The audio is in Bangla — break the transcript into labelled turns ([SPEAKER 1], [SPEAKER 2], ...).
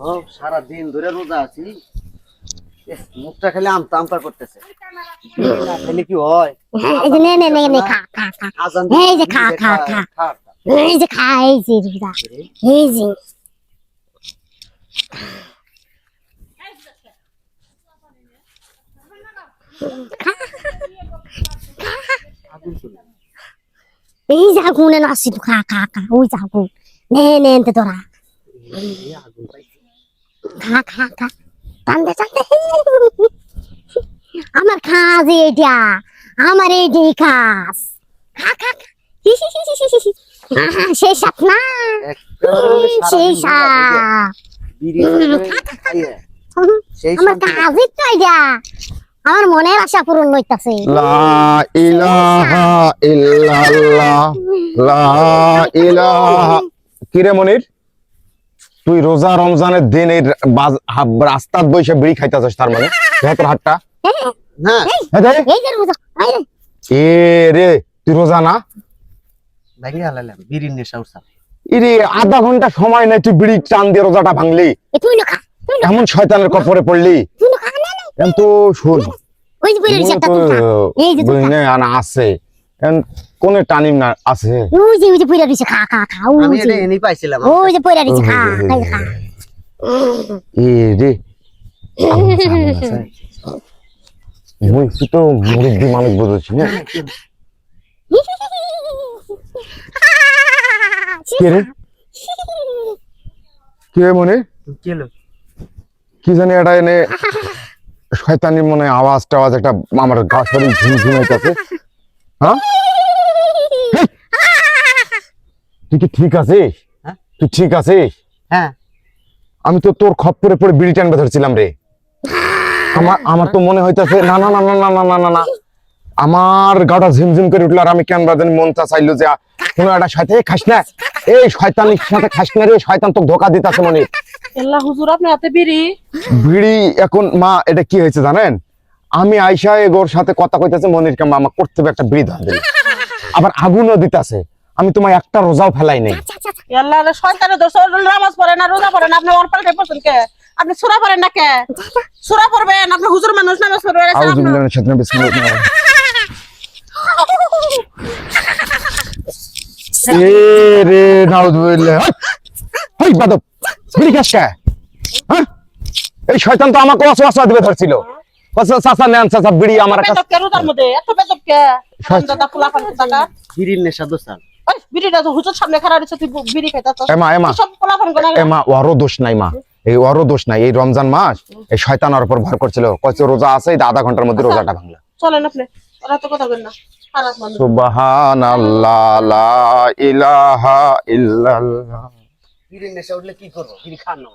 [SPEAKER 1] ও সারা দিন ধরে রোজা আছি। মুখটা খালি আমতা আমতা করতেছে। খেলে কি হয়?
[SPEAKER 2] এই যে নে নে নে নে খা খা খা। এই যে খা, খা, খা।
[SPEAKER 1] খা।
[SPEAKER 2] এই যে খা এই যে রোজা। এই যে। এই যে আগুনে নাসি খা খা খা। ওই যে আগুন। নে নে তোরা।
[SPEAKER 1] আগুন।
[SPEAKER 2] খা খা খা টানতে টানতে। আমার খাস এইটা আমার এইটাই খাস খা খা খা হি, হি, হি, হি, হি, হি। আহা, সেই সাপ না। সেই সাপ।
[SPEAKER 1] থেকে বিড়ি খাইয়ে সেই
[SPEAKER 2] আমার
[SPEAKER 1] শান্তি
[SPEAKER 2] কাজই তো এটা আমার মনের আশা পূরণ হইতাছে।
[SPEAKER 3] লা ইলাহা ইল্লাল্লাহ। লা ইলাহা। কিরে মনির? তুই রোজা রমজানের দিন এই রাস্তার বসে বিড়ি খাইতেছিস তার মানে? ভেতর
[SPEAKER 2] হাটটা
[SPEAKER 3] এ রে তুই রোজা না? আধা ঘণ্টা সময় নাই তুই বিড়ি টান দিয়ে রোজাটা ভাঙলি। এমন শয়তানের কপরে পড়লি। কিন্তু শোন। আছে। কোনে টানিম না আছে।
[SPEAKER 2] ওই যে ওই যে পইরা দিছে খা খা খা
[SPEAKER 1] আমি এটা এনে পাইছিলাম।
[SPEAKER 2] ওই যে পইরা দিছে খা খা।
[SPEAKER 3] এ রে। মুই তো বুঝেছি না? কে রে? কে মনে?
[SPEAKER 1] কি
[SPEAKER 3] জানি এটা এনে শয়তানির মনে আওয়াজ টাওয়াজ একটা আমার গা শরীর ঝিম ঝিম হইতাছে হ্যাঁ? তুই কি ঠিক আছিস?
[SPEAKER 1] হ্যাঁ?
[SPEAKER 3] তুই ঠিক আছিস?
[SPEAKER 1] হ্যাঁ।
[SPEAKER 3] আমি তো তোর খপ্পরে পড়ে বিড়ি টানবে ধরছিলাম রে। আমার আমার তো মনে হইতাছে না না না না না না না না না। আমার গাটা ঝিমঝিম করে উঠল আর আমি কেন বাদেন মনটা চাইলো যে কোনো একটা শয়তান খাস না। এই শয়তানির সাথে খাস না রে শয়তান তোকে ধোকা দিতাছে মনে।
[SPEAKER 4] আল্লাহ হুজুর আপনার হাতে বিড়ি?
[SPEAKER 3] বিড়ি এখন মা এটা কি হয়েছে জানেন? আমি আইসা এগোর সাথে কথা কইতেছে মনির মা আমার করতে হবে একটা দিল আবার আগুনও দিতাছে। আমি তোমায় একটা রোজাও ফেলাই নেই।
[SPEAKER 4] আল্লাহ রে শয়তানে দোষ নামাজ পড়ে না রোজা পড়ে না আপনি ওর পাল্টে পড়ছেন কে? আপনি সুরা পড়েন না কে? সুরা পড়বেন আপনি হুজুর মানুষ নামাজ পড়বেন
[SPEAKER 3] আউযু বিল্লাহি মিনাশ শাইতানির বিসমিল্লাহির এ রে হই বাদব বিড়ি খাস কে? হ্যাঁ? এই শয়তান তো আমাকে ওয়াসওয়াসা দিবে ধরছিল। কসা চাচা নেন চাচা বিড়ি আমার কাছে।
[SPEAKER 4] বেদব কে মধ্যে? এত বেদব কে? দাদা ফুলা ফান দাদা
[SPEAKER 1] বিড়ির নেশা দোষাল
[SPEAKER 4] বিড়িটা তো হুজুর সামনে খাড়া রয়েছে তুই বিড়ি খাইতা তো
[SPEAKER 3] এমা এমা
[SPEAKER 4] সব পোলা ফান গোনা
[SPEAKER 3] এ ওরও দোষ নাই মা। এই ওরও দোষ নাই। এই রমজান মাস এই শয়তান ওর উপর ভর করছিল। কয়েছে রোজা আছে এই আধা ঘণ্টার মধ্যে রোজাটা ভাঙলা।
[SPEAKER 4] চলেন আপনি। ওরা তো কথা বলেন না।
[SPEAKER 3] সুবহানাল্লাহ লা ইলাহা ইল্লাল্লাহ।
[SPEAKER 1] বিড়ির নেশা উঠলে কি করব? বিড়ি খান না।